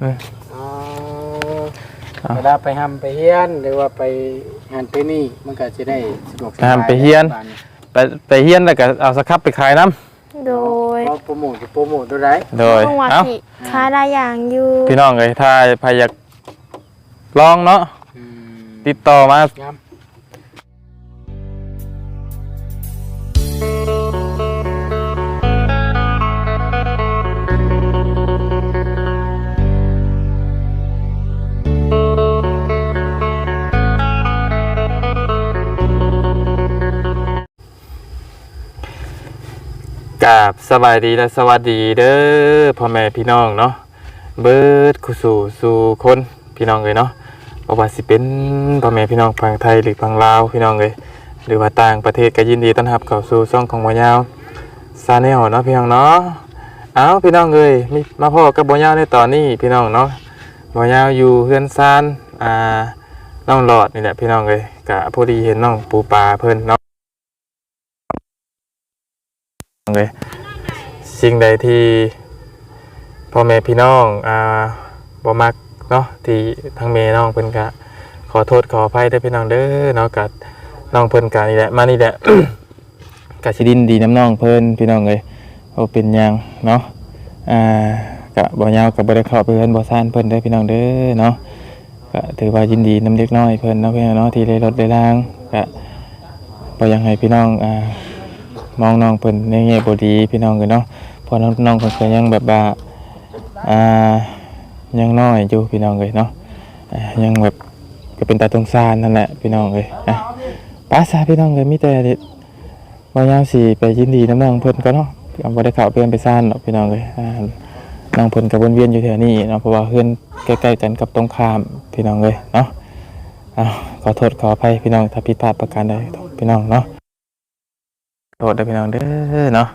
เอออ๋อเอาเวลาไปหำไปเฮียนหรือว่าไปงานไปนี่มันก็จะได้สะดวกสไปบายหำไปเฮียน บ้าไปไปเฮียนแล้วก็เอาสครับไปขายน้โดยเพราะโปรโมทจะโปรโมทตัวไรำโดยเมื่อวานเอ้าสิค้าได้อย่างอยู่พี่น้องเลยถ้าใครอยากลองเนาะอืมติดต่อมา ย้ กราบสบายดีและสวัสดีเด้อพ่อแม่พี่น้องเนาะเบิดคุสู่สู่คนพี่น้องเลยเนาะบ่ว่าสิเป็นพ่อแม่พี่น้องฝั่งไทยหรือฝั่งลาวพี่น้องเลยหรือว่าต่างประเทศก็ยินดีต้อนรับเข้าสู่ช่องของบ่ยาวซาแนลเนาะพี่น้องเนาะเอาพี่น้องเอ้ยมีมาพ่อกับบ่ยาวในตอนนี้พี่น้องเนาะบ่ยาวอยู่เฮือนซานอ่าน้องหลอดนี่แหละพี่น้องเอ้ยก็พอดีเห็นน้องปูปลาเพิ่นเนาะ เลยสิ่งใดที่พ่อแม่พี่น้องอ่าบ่มักเนาะที่ทางแม่น้องเพิ่นก็ขอโทษขออภัยด้พี่น้องเด้อเนาะกับน้องเพิ่นก็นี่แหละมานี่แหละกสิดินดีน้ำน้องเพิ่นพี่น้องเอ้ยเอาเป็นหยังเนาะอ่ากะบ่ยาวกับบ่ได้เข้าไปเพิ่นบ่ซ่านเพิ่นเด้พี่น้องเด้อเนาะก็ถือว่ายินดีน้ำเล็กน้อยเพิ่นเนาะพี่น้องเนาะที่ได้รถได้รางก็บ่อยังให้พี่น้องอ่า มองน้องเพิ่นในแง่บ่ดีพี่น้องเอ้ยเนาะพอน้องน้องเพิ่นก็ยังแบบว่าอ่ายังน้อยอยู่พี่น้องเลยเนาะยังแบบก็เป็นตาตรงซานนั่นแหละพี่น้องเลยอะป้าซาพี่น้องเลยมีแต่ว่ายามสิไปยินดีน้ำน้องเพิ่นก็เนาะเอาบ่ได้เข้าเพิ่อนไปซ่านหรอกพี่น้องเลยอ่าน้องเพิ่นก็วนเวียนอยู่แถวนี้เนาะเพราะว่าเพื่อนใกล้ๆกันกับตรงข้ามพี่น้องเลยเนาะอ้าวขอโทษขออภัยพี่น้องถ้าผิดพลาดประการใดพี่น้องเนาะ โทษด้พี่น้องเด้อเนาะ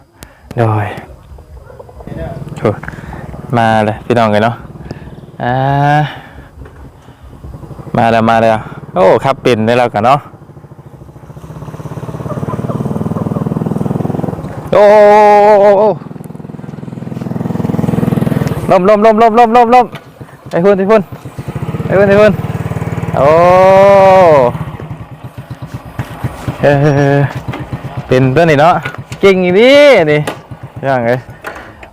โดยโมาเลยพี่น้องกันเนาะอ่ามาแล้วมาแล้วโอ้ครับเป็นได้แล้วกันเนาะโอ้โอ้โอ้ลมลมลมลมลมลมลมไอ้พุ่นไอ้พุ่นไอ้พุ่นไอ้พุ่นโอ้เออ เป็นตัวนี้เนาะเก่งอีนี่นี่ยังไง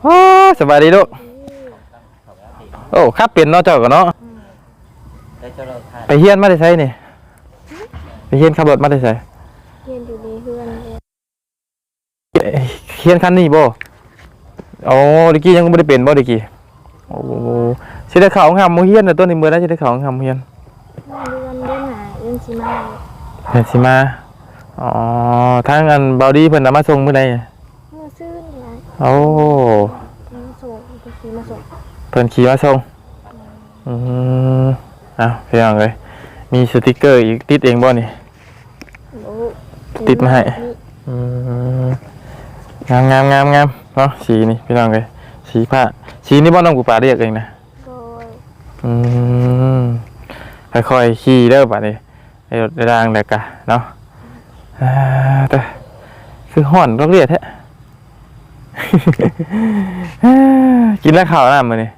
โอ้สบายดีลูกโอ้ครับเปลี่ยนเนาะเจ้ากันเนาะไปเฮียนมาได้ใช้นี่ไปเฮียนขับรถมาได้ใช้เรียนอยู่ในเฮือนเลยเฮียนคันนี้บ่โอ้ดิกี้ยังไม่ได้เป็นบ่ดิกี้โอ้สิได้เข่าวของหำหมูเฮียนน่ะตัวนี้มือได้สิได้เข่าวของหำหมูเฮียนเดือนเดือนหนาเดือนสิมาเห็นสิมา อ๋อทางอันเบาดีเพิ่นนำมาส่งมื้อใดเมื่อซื้อนี่นะโอ้มาส่งก็คือมาส่งเพิ่นขี่มาส่งอืมเอ้าพี่น้องเอ้ยมีสติกเกอร์อีกติดเองบ่นี่ โอ้ติดมาให้ อืมงามงามงามงามเนาะสีนี่พี่น้องเลยสีผ้าสีนี่บ้านน้องกูป่าเรียกเองนะโดยอืมค่อยๆขี่เด้อป่ะนี่ไอ้รถไอ้รางแหลกกะเนาะอ่า แต่คือห่อนต้องเรียกแท้กินแล้วข่าวน้ำมาเนี่ย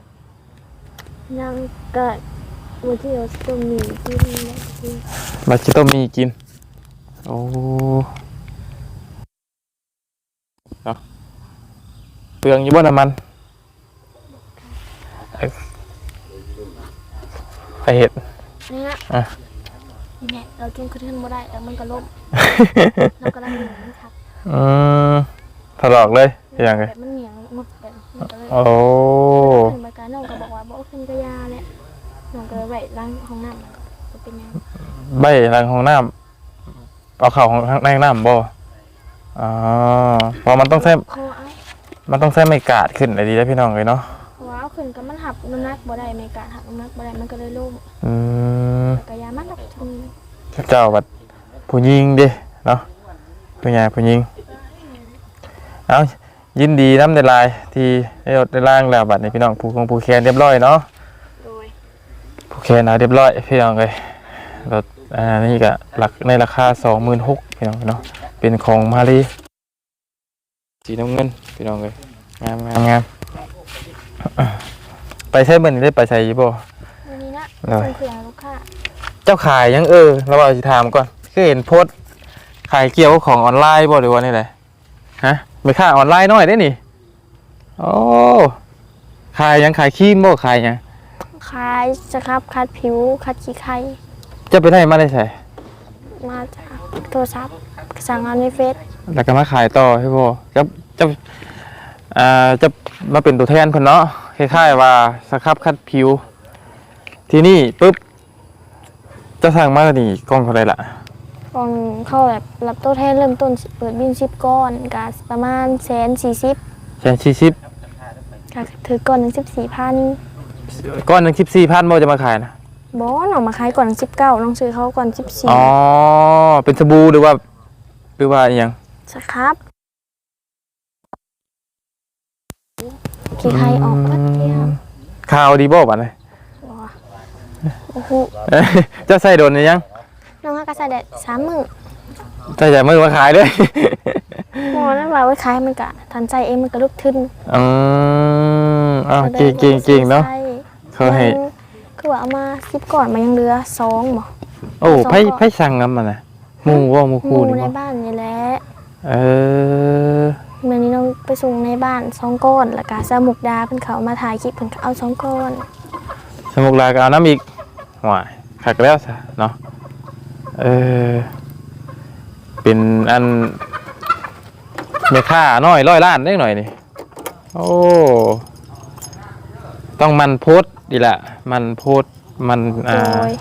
ยังกะวันที่เราต้มหมี่กินแล้วกินมาชิโตมีกิน โอ้เนาะเปลืองอยู่บ่น้ำมันเอ้ยไปเห็ดนี่นะอะนี่แหละเราจุ่มขึ้นบ่ได้แล้วมันก็ล่ม เรากำลังเหนียวมันทับอืมถลอกเลยอย่างไงแบบมันเหนียวหมดแบบมันก็เลยโอ้ขึ้นมาการน้องก็บอกว่าบ่ขึ้นก็ยาแหละน้องก็เลยไปล้างห้องน้ำก็เป็นยังใบหลังของน้ำเอาเข่าของในน้ำบ่อ๋อเพราะมันต้องใช้คอเอามันต้องใช้ไม่กาดขึ้นเลยดีนะพี่น้องเลยเนาะเพราะว่าเอาขึ้นก็มันหับน้ำหนักบ่ได้ในการหักน้ำหนักบ่ได้มันก็เลยล่มอืมแต่ก็ยามันหนักทุน เจ้าบัดผู้ยิงดิ เนาะผู้ใหญ่ผู้ยิงเอายินดีน้ำในลายที่ได้รถได้ล่างแล้วบัดนี้พี่น้องผู้คงผู้แคนเรียบร้อยเนาะโดยผู้แคนเอาเรียบร้อยพี่น้องเลยรถอ่านี่ก็หลักในราคาสองหมื่นหกพี่น้องเนาะเป็นของมาลีสีน้ำเงินพี่น้องเลยงามงามงามไปใช้มันได้ไปใช้อยี่บ่วันนี้นะเลยส่งเครื่องให้ลูกค้าเจ้าขายยังเออเราเอาสิถามก่อนคือเห็นโพสต์ ขายเกี่ยวกับของออนไลน์บ่หรือว่านี่แหละฮะไม่ค่าออนไลน์หน่อยได้นี่โอ้ขายยังขายครีมบ่ขายยังขายสครับคัดผิวคัดขี้ไข่จะไปได้มาได้ใส่มาจากโทรศัพท์สั่งเอาในเฟซแล้วก็มาขายต่อให้พ่อจะจะอ่าจะมาเป็นตัวแทนเพิ่นเนาะคล้ายๆว่าสครับคัดผิว ที่นี่ปุ๊บจะสั่งมานี่กล้องเท่าไหร่ล่ะ ก่อนเข้าแบบรับตัวแทนเริ่มต้นเปิดบินชิปก้อนกาประมาณแสนสี่สิบแค่ชีชิปก็ถือก่อนหนึ่งสิบสี่พันก้อนหนึ่งคลิปสี่พันโมจะมาขายนะบอสออกมาขายก่อนสิบเก้าลองซื้อเขาก่อนสิบสี่อ๋อเป็นสบู่หรือว่าหรือว่าอหยังสครับขี้ไข่ออกก็เที่ยงข่าวดีบ่บัดเลยบ่โอ้โหจะใส่โดนหรือยัง น้องฮักกระใส่ได้สามหมื่นใส่จากมือมาขายด้วยโอ้นั่นว่าไว้ขายมันกะทันใจเองมันก็ลุกขึ้นอืมอ้าวเก่งเก่งเก่งเนาะใช่เขาให้ยังคือว่าเอามาสิบก่อนมันยังเหลือสองบ่โอ้ไพ่ไพ่สั่งน้ำมันนะหมูว่าหมูหคูมู่นี่ในบ่บ้านนี่แหละเออเมื่อนี้น้องไปส่งในบ้านสองก้อนแล้วก็สมุกดาเพิ่นเขามาถ่ายคลิปเพิ่นก็เอาสองก้อน สมุกลาก็เอาน้ำอีกหวายขักแล้วซะเนาะ เออ เป็นอันเมค่าน้อยร้อยล้านได้หน่อยนี่ โอ้ ต้องมันโพสต์ดีละ มันโพสต์มันโดอ่าย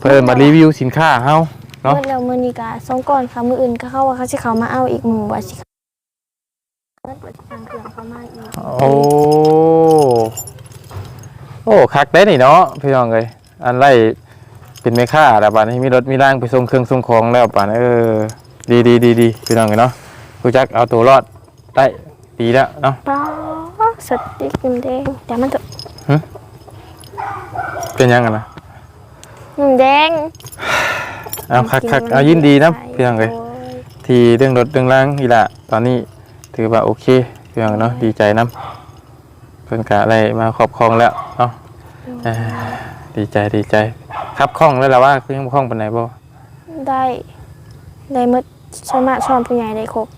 เพิ่มมารีวิวสินค้าเฮา เนาะ เมื่อแล้วมื้อนี้ก็สองก้อนค่ะมื้ออื่นก็เข้าว่าเขาสิเขามาเอาอีกหมู่ว่าสิเมื่อวันที่ทางเครื่องเขามาอีกโอ้ โอ้คักได้นี่เนาะพี่น้องเลยอันไล่ เป็นเมค่าแล้วป่านนี้มีรถมีร่างไปส่งเครื่องส่งของแล้วป่านนี้เออดีดีดีดีพี่น้องเลยเนาะผู้จักเอาตัวรอดได้ดีแล้วเนาะป้าสติ๊กน้ำแดงแต่มันจะเป็นยังไงนะน้ำแดงเอาคักคักเอายินดีนะพี่น้องเลยโอ้ยที่เรื่องรถเรื่องร่างอีละตอนนี้ถือว่าโอเคพี่น้องเนาะดีใจน้ำเพิ่นกะอะไรมาครอบครองแล้วเนาะเอ่อดีใจดีใจ ครับคล่องแล้วล่ะว่าคือยังบ่คล่องปานไหนบ่ได้ได้หมดสามารถสอนผู้ใหญ่ได้ครบ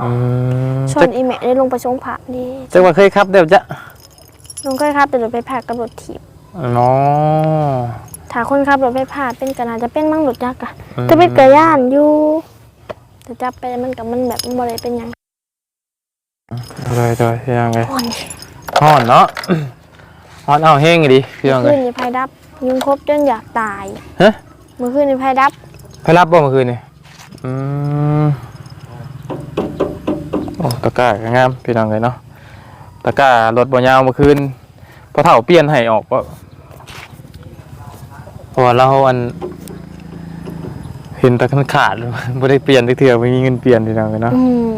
อืมชวนอีเมลได้ลงไปชงผักดีจักว่าเคยครับเดี๋ยวจะลงก็ครับแต่รถไปผ่ากับรถถีบเนาะถ้าคนขับรถไปผ่าเป็นกันอาจจะเป็นมั่งรถยักษ์อะอืม จะเป็นกระย่านอยู่แต่จับไปมันกับมันแบบมันบ่ได้เป็นหยังเลยเลยพี่น้องเลยอ่อนฮ้อนเนาะ ฮ้อนเอาแห้งอีดีพี่น้องเลขึ้ยนในภัยดับ ยุงครบจนอยากตายฮะเมื่อคืนในภัยดับไปรับบ่เมื่อคืนนี่อืมโอ้ตะกร้าก็งามพี่น้องเลยเนาะตะกร้ารถบ่ยาวเมื่อคืนพอเฒ่าเปลี่ยนให้ออกบ่เพราะว่าเราอัน เห็นแตะคันขาด บ่ได้เปลี่ยนจักเทื่อบ่มีเงินเปลี่ยนพี่น้องเลยเนาะอืม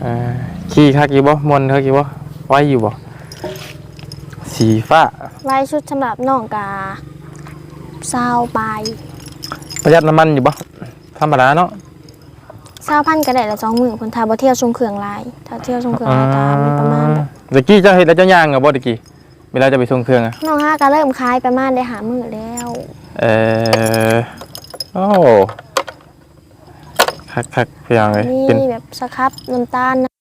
เอ่อขี่คักอยู่บ่มวนคักอยู่บ่ไว้อยู่บ่ สีฟ้าไว้ชุดสำหรับน้องกาซาวปลายประหยัดน้ำมันอยู่บ่ธรรมดาเนาะซาวพันกระไดละสองหมื่นคนทาบ่เที่ยวชงเครื่องลายถ้าเที่ยวชงเครื่องลายตามนประมาณแบบตะกี้เจ้าเฮ็ดแล้วเจ้าย่างเหรอบ่ตะกี้เวลาจะไปส่งเครื่องอะน้องห้าก็เริ่มคลายประมาณได้หามือแล้วเออโอ้คักคักเพียงเลยนี่เป็นแบบสครับน้ำตาลนะ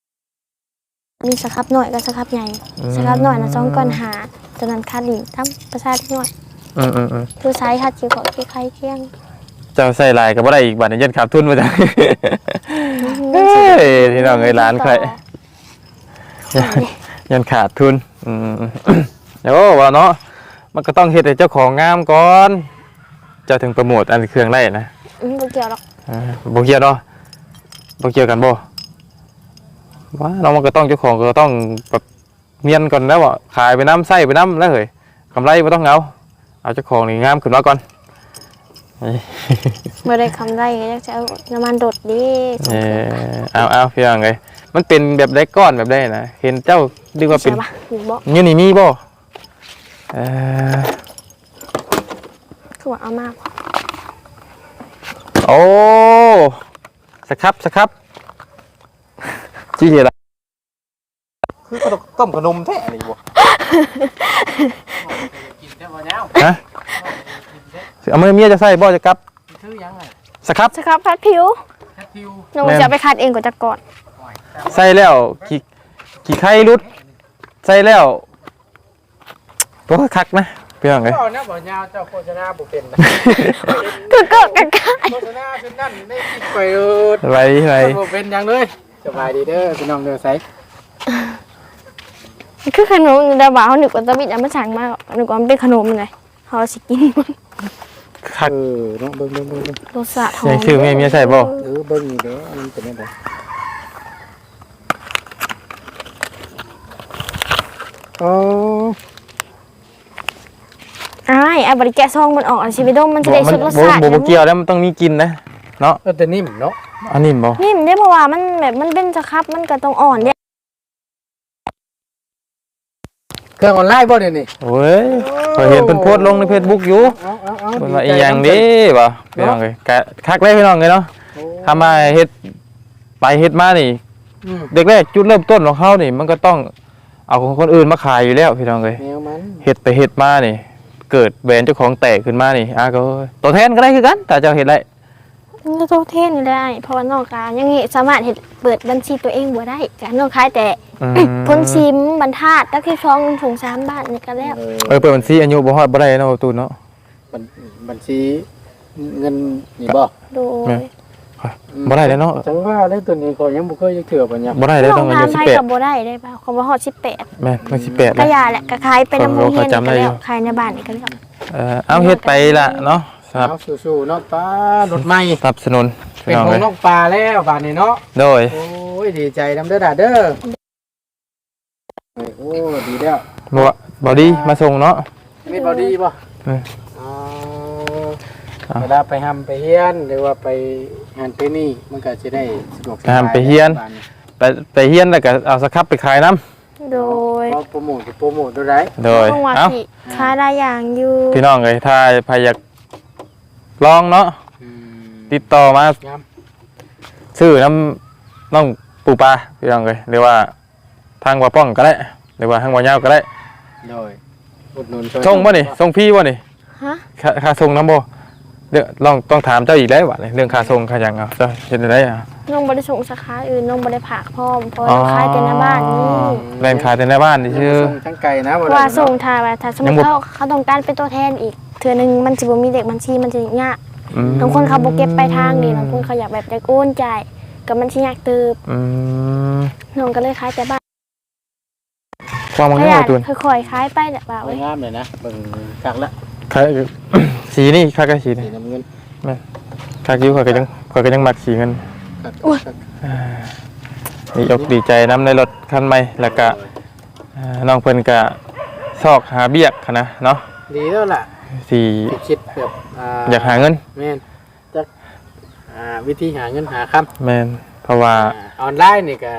มีสครับหน่อยกับสครับใหญ่อืมสครับหน่อยนะจ้องก่อนหาจนนั้นคาดดินทำประชาธิหน่อยอืมอืมอืมคือไซส์คัดคิวของที่ใครเที่ยงเจ้าใส่ลายก็บ่ได้อีกบัดนี้ยันขาดทุนมาจังเฮ้ยพี่น้องเอ้ยร้านใครยันขาดทุนอืมเดี๋ยวว่าเนาะมันก็ต้องเฮ็ดให้เจ้าของงามก่อนเจ้าถึงโปรโมทอันเครื่องได้นะอืมบ่เกี่ยวหรอกอ่าบ่เกี่ยวเนาะบ่เกี่ยวกันบ่ ว่าเรามันก็ต้องเจ้าของก็ต้องแบบเนียนก่อนแล้วว่าขายไปน้ำไส้ไปน้ำแล้วเฮ้ยกำไรบ่ต้องเอาเอาเจ้าของนี่งามขึ้นมาก่อนเมื่อได้คำได้ก็อยากจะเอาน้ำมันโดดดีเออเอาเอาพี่น้องเอ้ยมันเป็นแบบได้ก้อนแบบได้นะเห็นเจ้าดีกว่าเป็นใช่ปะหรือบอกนี่นี่มีบ่เออคือว่าเอามากโอ้สครับสครับ จี้ละคือขนมต้มขนมแท้นี่บ่กินได้บ่แล้วฮะเอามือเมียจะใส่บ่จะกลับซื้อยังไงสครับสครับพัดผิวแคททิวหนูจะเอาไปคัดเองก่อนจะก่อนใส่แล้วขี้ขี้ไข่รุดใส่แล้วโอ้ยคักนะเพี่น้องเอ้ยเจ้านะบ่ยาวเจ้าโฆษณาบ่เป็นนะคือก็กันกโฆษณาคือนั่นได้คิดไปเอออะไรอะไรบ่เป็นหยังเลย สบายดีเด้อพี่น้องเด้อไสคือขนมดาบ่าวหนึกว่าตะบิดเอามาสั่งมาหนึกว่ามันเป็นขนมเลยเขาสิกินมันคักเออเนาะเบิ่งเบิ่งเบิ่งเบิ่งรสชาติหอใส่มชื่อแม่เมียใส่บ่เออเบิ่งนี่เด้อมันเป็นจังไดอ๋ออ้ายเอาบริแกะซองมันออกเอาสิไปดมมันจะได้มัสุดรสบ่ชาติบ่บ่เกี่ยวแล้วมันต้องมีกินนะเนาะเออแต่นิ่มเนาะ อันนี้บ่นี่มันได้เพราะว่ามันแบบมันเป็นสครับมันก็ต้องอ่อนเนี่ยเครื่องออนไลน์บ่เดี๋ยวนี้โอ้ยข้อยเห็นเพิ่นโพสต์ลงใน Facebook อยู่เอาเอาเอาเพิ่นว่าอีหยังเดีบ่พี่น้องเอ้ยกะคักเลยพี่น้องเอ้ยเนาะโอ้ทำมาเฮ็ดไปเฮ็ดมานี่อืมเด็กแรกจุดเริ่มต้นของเขานี่ มันก็ต้องเอาของคนอื่นมาขายอยู่แล้วพี่น้องเอ้ยแนวมันเฮ็ดไปเฮ็ดมานี่ เกิดแบรนด์เจ้าของแตกขึ้นมานี่อะก็ตัวแทนก็ได้คือกันแต่เจ้าเฮ็ดไรมันก็โตเทศนี่ได้เพราะว่านอกการยังงี้สามารถเฮ็ดเปิดบัญชีตัวเองบ่ได้การนอกขายแต่อืมพ้นซิมบรรทัดก็คือช่องถุงสามบาทนี่ก็แล้วเออเออเปิดบัญชีอายุบ่ฮอดบ่ได้เนาะประตูเนาะ บัญบัญชีเงินนี่บ่โดแม่ยบ่ได้เลยเนาะจังว่าได้ตัวนี้ก็ยังบ่เคยจะเถื่อปัญญาบ่ได้เลยน้ต้อองงอาทายุนไทยกับบ่ได้ได้ป่ะคำว่าฮอด18แม่นต้อง18ก็นะยาแหละก็ขายไปน้ำมูลเฮียนเขาจำได้ก็อยู่แล้วขายในบ้านนี่ก็แล้ว เออเอาเฮ็ดไปละเนาะ สนับเอาสู้ๆเนาะป้ารถใหม่สนับสนุนพี่เป็นน้องขอเอ้งยน้องปลาแล้วบ้านนี้เนาะโดย โอ้ยดีใจนำเด้อดาเด้อโอ้ดีแล้วบ่บ่ดีมาส่งเนาะ มีบ่ดีบ่เอออ๋อเอาเวลาไปหำไปเฮียนหรือว่าไปงานไปนี่มันก็จะได้สะดวกสบายไปหำไปเฮียนบ้าไปไปเฮียนแล้วก็เอาสครับไปขายน้ำโดยพอโปรโมทก็โปรโมทด้วยได้โดย ต้องว่าเอ้าสิขายได้อย่างอยู่พี่น้องเอ้ยถ้าใครอยาก ลองเนาะอืมติดต่อมาย้ซื้อน้ำน้องปูปลาพี่น้องเลยหรือว่าทางว่าป้องก็ได้หรือว่าทางว่าเงาวก็ได้โดยอุดหนุนช่วยส่งบ่นี่ส่งพี่บ่นี่ฮะ ค่าค่าส่งน้ำบ่เดี๋ยวลองต้องถามเจ้าอีกได้ว่าเรื่องค่าส่งค่าหยังเอาเจ้าเฮ็ดได้อะ น้องบ่ได้ส่งสาขาอื่นน้องบ่ได้ผากพร้อมเพราะว่าน้องขายแต่ในบ้านนี่แล่นขายแต่ในบ้านนี่ชื่อส่งทั้งไก่นะบ่ได้ว่าเนาะส่งทาว่าถ้าสมมยังติบ่เขาเขาต้องการเป็นตัวแทนอีกเทื่อหนึงมันสิบ่มีเด็กบัญชีมันสิยากอืมบางคนเขาบ่เก็บไปลายทางนี่บางคนเขาอยากแบบได้โอนจ่ายก็มันสิยากเติบอืมน้องก็เลยขายแต่บ้านความมันขง่ายัยนตุนค่อยๆขายไปแหละบ่าวสวเว้ยยงามเลยนะเบิ่งคักละค่าสีนี่ค่าก็สีสีนี่น้ำเงินค่าคิ้วข่อยก็ยังข่อยก็ยังมักสีเงิน คักคักดีอกดีใจน้ำในรถคันใหม่แล้วก็อ่าน้องเพิ่นก็ซอกหาเบียกหั้นนะเนาะดีแล้วล่ะสีที่คิดแบบอ่าอยากหาเงินแม่นจักอ่าวิธีหาเงินหาคำแมนเพราะว่า อ่าออนไลน์นี่ก็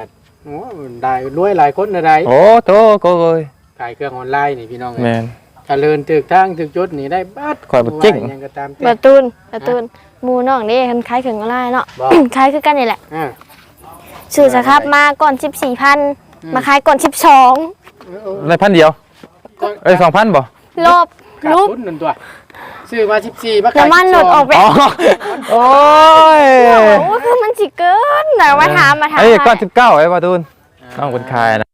โอ้ได้รวยหลายคนอะไรโอ้โตโกโกยขายเครื่องออนไลน์นี่พี่น้องแมเอ้ยนเจริญถึกทางถึกจุดนี่ได้บัดข่อยบ่เก่ง ว่าหยังก็ตามแต่บ่ตูนบ่ตูน หมู่น้องนี่เพิ่นขายเครื่องออนไลน์เนาะ บ่ขายคือกันนี่แหละอ่าซื้อสครับมาก่อน14,000มาขายก่อน12ในพันเดียวเอ้ยสองพันบ่ลบขาดรูปทุนนั่นตัวซื้อมา14มาขายน้ำมันหลดออกไปอ๋อโอ้ยโอ้คือมันสิเกินน่ะมาถามมาถามไอ้ก้อนสิบเก้าไอ้ปาตูนน้องคนคายนะ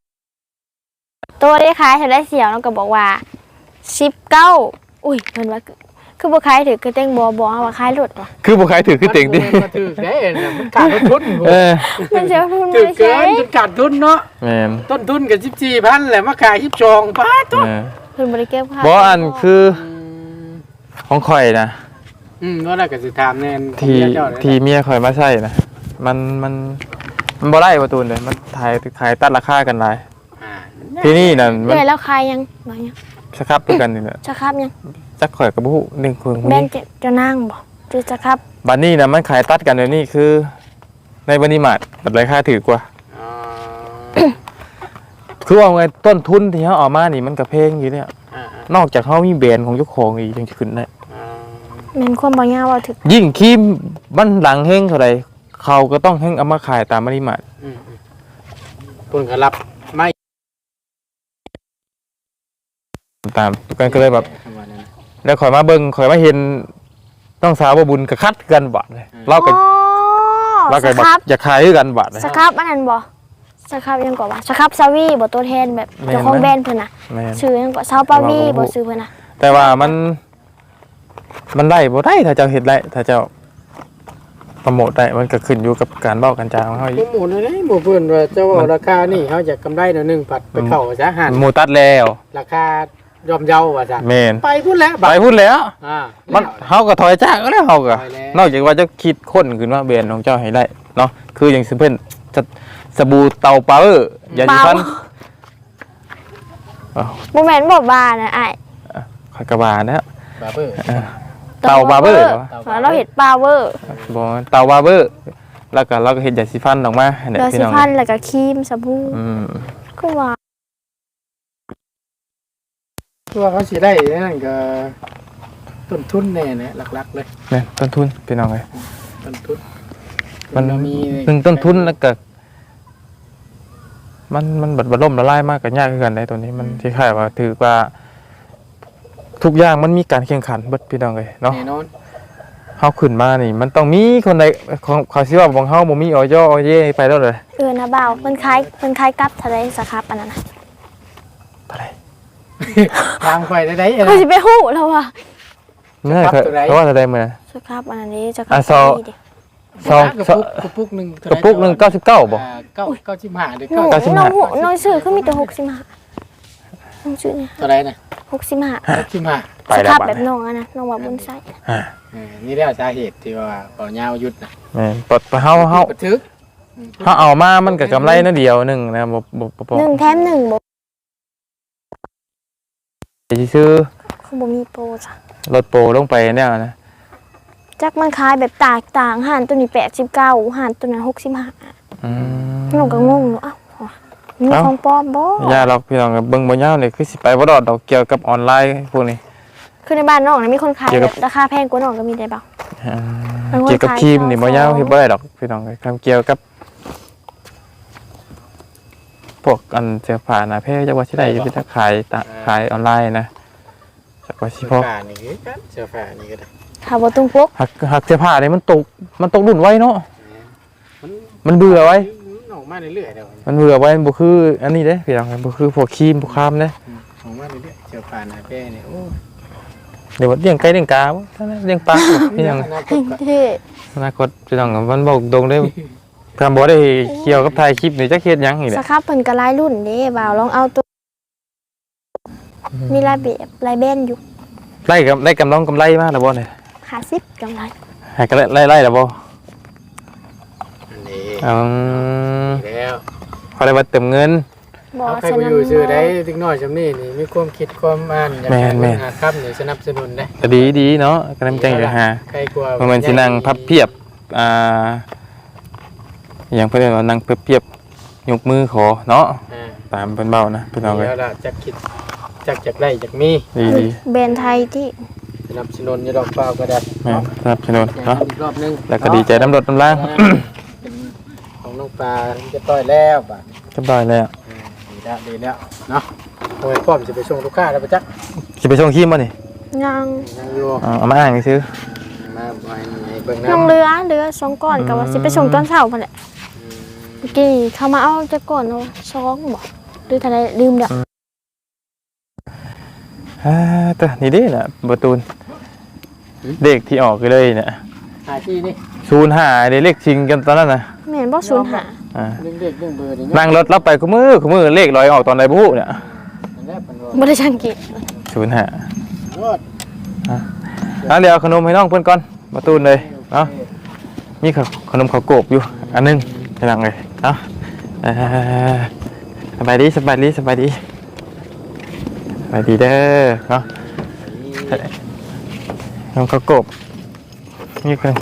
ตัวได้ขายเท่าได้เสียวน้องก็บอกว่า19อุ้ยเพิ่นว่า คือบ่ขายถือคือเต็งบ่บ่ว่าขายรถว่ะคือบุคคลถือคือเต็งดิมันถือได้เนี่ยมันขาดทุนเออมันจะทุนถือไม่เกิใช่นจนขาดทุนเนาะแมนต้นทุนกับ14,000แหละมาขาย22บาทตัวแมนเพิ่นบ่ได้เก็บค่าบ่อันคืออืมของข่อยนะ อืมก็ได้ก็สิถามแน่นที่เจ้าเลยนะที่เมียข่อยมาใส่นะ มันมันมันบ่ไล่ประตูนเลย มันถ่ายถ่ายตัดราคากันหลายอ่า ที่นี่น่ะมันเอ้ยแล้วขายยังบ่ยังสครับด้วยกันนี่แหละจะครับยัง จักข่อยกับผู้หนึ่งคนแบ่นี้งจะจะนั่งบ่จะจะครับบัดนี้นะมันขายตัดกันเดี๋ยวนี้คือ ในบันิมาร์ทบัดราคาถือกว่า อ๋อคือว่าไงต้นทุนที่เขาเอามานี่มันกระเพงอยู่เนี่ย อ่าอ่านอกจากเขามีแบรนด์ของเจ้าของอีกยังจะขึ้นได้อ่าแม่นความบ่ยาวว่าถึกยิ่งครีมมันหลังเฮงเท่าไรเขาก็ต้องเฮงเอามาขายตามบันิมาร์ทอืมอืมเพิ่นก็รับไม่ตามกันก็เลยแบบประมาณนั้นนะ แล้วข่อยมาเบิ่งข่อยมาเห็นน้องสาวบ่บุญก็คัดกันบาดเลยเราก็อ๋อเราก็สแบบครับอยากขายคือกันบาดเลย สครับอันนั้นบ่สครับยังก่อว่าสครับซาวีบ่ตัวแทนแบบแม่นเจ้าของนะแบรนด์เพิ่นน่ะแม่นชื่อยังก่อซาวปาวีแต่ว่าบ่บ่ชื่อเพิ่นน่ะแต่ว่ามัน มันได้บ่ได้ถ้าเจ้าเฮ็ดได้ถ้าเจ้าโปรโมทได้มันก็ขึ้นอยู่กับการเว้ากันจาของเฮาโปอีรกโมทเลยหมู่เพิ่นว่าเจ้าว่าราคานี่เฮาอยากกำไรหน่อยหนึงผัดไปเข้าซะหันหมู่ตัดแล้ว ราคา ยอมเยาว่าซั่นแม่นไปพุ่นแล้วไปพูดแล้ว อ่ามันแล้วเฮาก็ถอยจากก็แล้วเฮาก็ถอยแล้วนอกจากว่าจะคิดค้นขึ้นว่าแบรนด์ของเจ้าให้ได้เนาะคืออย่างซิมเพิ่นจะสบู่เตาเปาเออร์ยาสีฟันบ่แม่นบ่บาน่ะอ้ายข่อยกระบานะฮะบาร์เบอร์เตาบาร์เบอร์เหรอว่าเราเฮ็ดปาเวอร์บอกว่าเตาบาร์เบอร์แล้วก็เราก็เห็นยาสีฟันออกมาให้เนี่ยเดอพี่สิน้องพันแล้วก็ครีมสบู่อืมคือว่า ตัวเขาสิได้นั่นก็ต้นทุนแน่นะหลักๆเลยเนี่ยต้นทุนพี่น้องเลยต้นทุนมันเรามีหนึ่งต้นทุนแล้วก็มันมันบัดบัดล่มละลายมากกันยากขึ้นกันในตัวนี้มันที่คล้ายว่าถือว่าทุกอย่างมันมีการแข่งขันเบิดพี่น้องเลยเนาะ แน่นอนเฮาขึ้นมานี่ มันต้องมีคนใดของเขาสิว่าของเฮาบ่มีออยอเย่ไปแล้วเลยเออนะบ่าวเพิ่นคล้ายเพิ่นคล้ายกับทะเลสครับอันนั้นน่ะเท่าไหร่ ทางไปได้ได้เอ้เพิ่นสิไปฮู้แล้วว่าเมื่อครับตัวใดเพราะว่าเท่าไหร่มื้อสครับอันนั้นนี้จะอะกับซอ นี่ดิสองกระสอปุงกกระปุกหนึงกระปุกหนึง99บ่ อ่าเก้าเก้าสิบห้าหรือหนูเก้าเก้าสิบน้ห้า องหูน้องซื้อคือมีแต่65น้องซื้อเนี่ยเท่าไหรนะ65เก้าสิบห้าไปสแล้วครับบัดแบบนี้น้องอันนั้นน้องว่าบุญไส้อ่าเออนี่เรียกสาเหตุที่ว่าเป่าเงาหยุดนะแม่นปลดเฮาเฮาบันทึก เฮาเอามามันก็กำไรนะเดียวหนึงนะบ่บ่บ่บ่หนึ่งแถมหนึ่งบ่สิ ซื้อคือบ่มีโปรจ้ะรถโปรลงไปเนี่ยนะจักมันขายแบบต่างต่างห่านตัวนี้89ห่านตัวนั้น65อืมน้องก็งงเนาะอ้าวมีเอ้าของปลอมบ่อย่าหรอกพี่น้องเบิ่งบ่ยาวนี่คือสิไปบ่รอดดอกเกี่ยวกับออนไลน์พวกนี้คือในบ้านน้องนะมีคนขายเกี่ยวแบกับบราคาแพงกว่าน้องก็มีได้เปล่าอ่ามันว่าเกี่ยวกับขายครีมนี่ซบ่องยาวซองเฮ็ดบ่ได้ดอกพี่น้องเอ้ยคำเกี่ยวกับ พวกอันเสื้อผ้าหน้าแพรจักว่าสิได้อยู่ที่ขายตะขายออนไลน์นะจักว่าสิเสื้พออผ้านี่คือกันเสื้อผ้านี่ก็ได้ค่ะบ่ตุ้งปกหักหักเสื้อผ้านี่มันตกมันตกรุ่นไว้เนาะมันมันเบื่อไว้ มันออกมาเรื่อยๆเดี๋ยวมันเบื่อไว้มันบ่คืออันนี้เด้พี่น้องบ่คือพวกครีมพวกครามเด้ออกมาเรื่อยๆเสื้อผ้าหน้าแป้เนี่ยโอ้เดี๋ยวว่าเลี้ยงไก่เลี้ยงกาบ่เท่านั้นเลี้ยงปลาบ่พี่น้อง อนาคตก็เท่อนาคตพี่น้องมันบอกตรงได้ คำบอกได้เกี่ยวกับถ่ายคลิปนี่จักเฮ็ดหยังนี่แหสละครับเพิ่นก็หลายรุ่นเด้บ่าวลองเอาตัว มีหลายแบบหลายแบรนด์อยู่ไล่กับไล่กำลังกำไรมาแล้วบ่เนี่ย50กำไรให้ก็ไล่ไล่แล้วบ่อันนี้อืมแล้วเขาได้ว่าเติมเงิน บ่เอาใครฉะไปนั้นอยู่ชื่อได้ติ๊กน้อยจำนี่นี่มีความคิดความอ่านอยากแม่นแม่น หาครับนี่สนับสนุนได้ก็ดีดีเนาะก็น้ำใจก็หาใครกลัวเพราะมันสินั่งพับเพียบอ่า อย่างเพิ่นเรียกว่านั่งพับเพียบยกมือขอเนาะอ่าตามเพิ่นเว้านะพี่น้องเอ้ยแล้วล่ะจักคิดจักจักได้จักมีดีดีแบรนด์ไทยที่สนับสนุนอยู่ดอกเปล่าก็ได้แม่นสนับสนุนอย่างเนาะนั้นอีกรอบหนึงแล้วก็ดีใจน้ำรดน้ำล่างเป็นของน้องปลาจะต้อยแล้วป่ะเรียบร้อยแล้วอ่าดีแล้วดีแล้วเนาะโอ้ยพร้อมจะไปส่งลูกค้าแล้วปะจักสิไปส่งครีมบ่นี่ยังนั่งอยู่เอาเอามาอ่านซื้อมาบ่ให้ให้เบิ่งน้องน้ำเรือเรือสองก้อนก็ว่าสิไปส่งตอนเช้าพุ่นแหละอืม เมื่อกี้เขามาเอาจักก่อนเอาสองบ่หรือเท่าใดลืมเด้ออ่าแต่นี่เด้น่ะประตูนเด็กที่ออกเลยเนี่ยหาที่นี่ศูนย์หาเด็กเลขชิงกันตอนนั้นนะแม่นบ่ศูนย์หาอ่าเรื่องเด็กเรื่องเบอร์นี่นั่งรถรับไปกูมือกูมือเลขลอยออกตอนใดบุเนี่ยนั่นแหละเป็นว่าบ่ได้สังเกตศูนย์หาโอ้ยอะเดี๋ยวเอาขนมให้น้องเพื่อนก่อนประตูนเลยเนาะมีขขนมข้าวโกบอยู่อันหนึงให้นังเลย เนาะเอ่อสบายดีสบายดีสบายดีสบายดีเด้อเนาะขนมข้าวโกบมีคน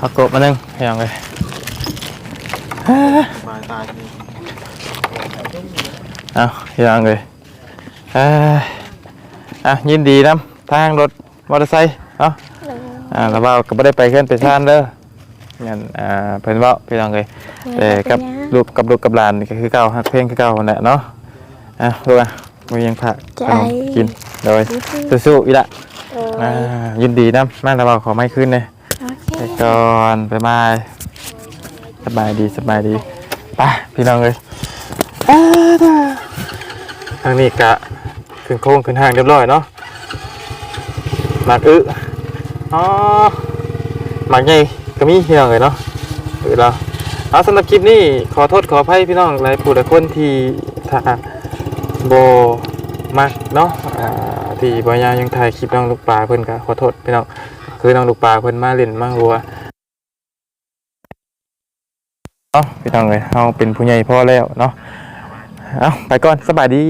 ข้าวโกบอันหนึ่งให้นังเลยมาตายนี่เอางเลยเอ่ออะยินดีนํทางรถมอเตอร์ไซค์เนาะอ่าแล้วว่าก็ไม่ได้ไปเคลื่อนไปซ่านเด้อ งั้นอ่าเพิ่นเว่าพี่น้องเลยแต่กับลูกกับลูกกับหลานนี่ก็คือเก่าฮักเพลงคือเก่านั่นแหละเนาะอะลูกอะมียังพระใจขนมกินโดยสู้ๆอีละโอ้อ่ายยินดีนะมาแล้วบอกขอไม่ขึ้นเลยโอเคไปก่อนบ๊ายบายสบายดีสบายดีไปพี่น้องเลยอ่าด่าทางนี้กะขึ้นโค้งขึ้นห้างเรียบร้อยเนาะหมากอึอ๋อหมากใหญ่ ก็มีพี่น้องเลยเนาะอึแล้วเอาสำหรับคลิปนี้ขอโทษขออภัยพี่น้องหลายผู้หลายคนที่ถ้าโบมักเนาะที่บอยายังถ่ายคลิปน้องลูกปลาเพิ่นก็ขอโทษพี่น้องคือน้องลูกปลาเพิ่นมาเล่นมาหัวเอ้าพี่น้องเลยเฮาเป็นผู้ใหญ่พ่อแล้วเนาะเอาไปก่อนสบายดี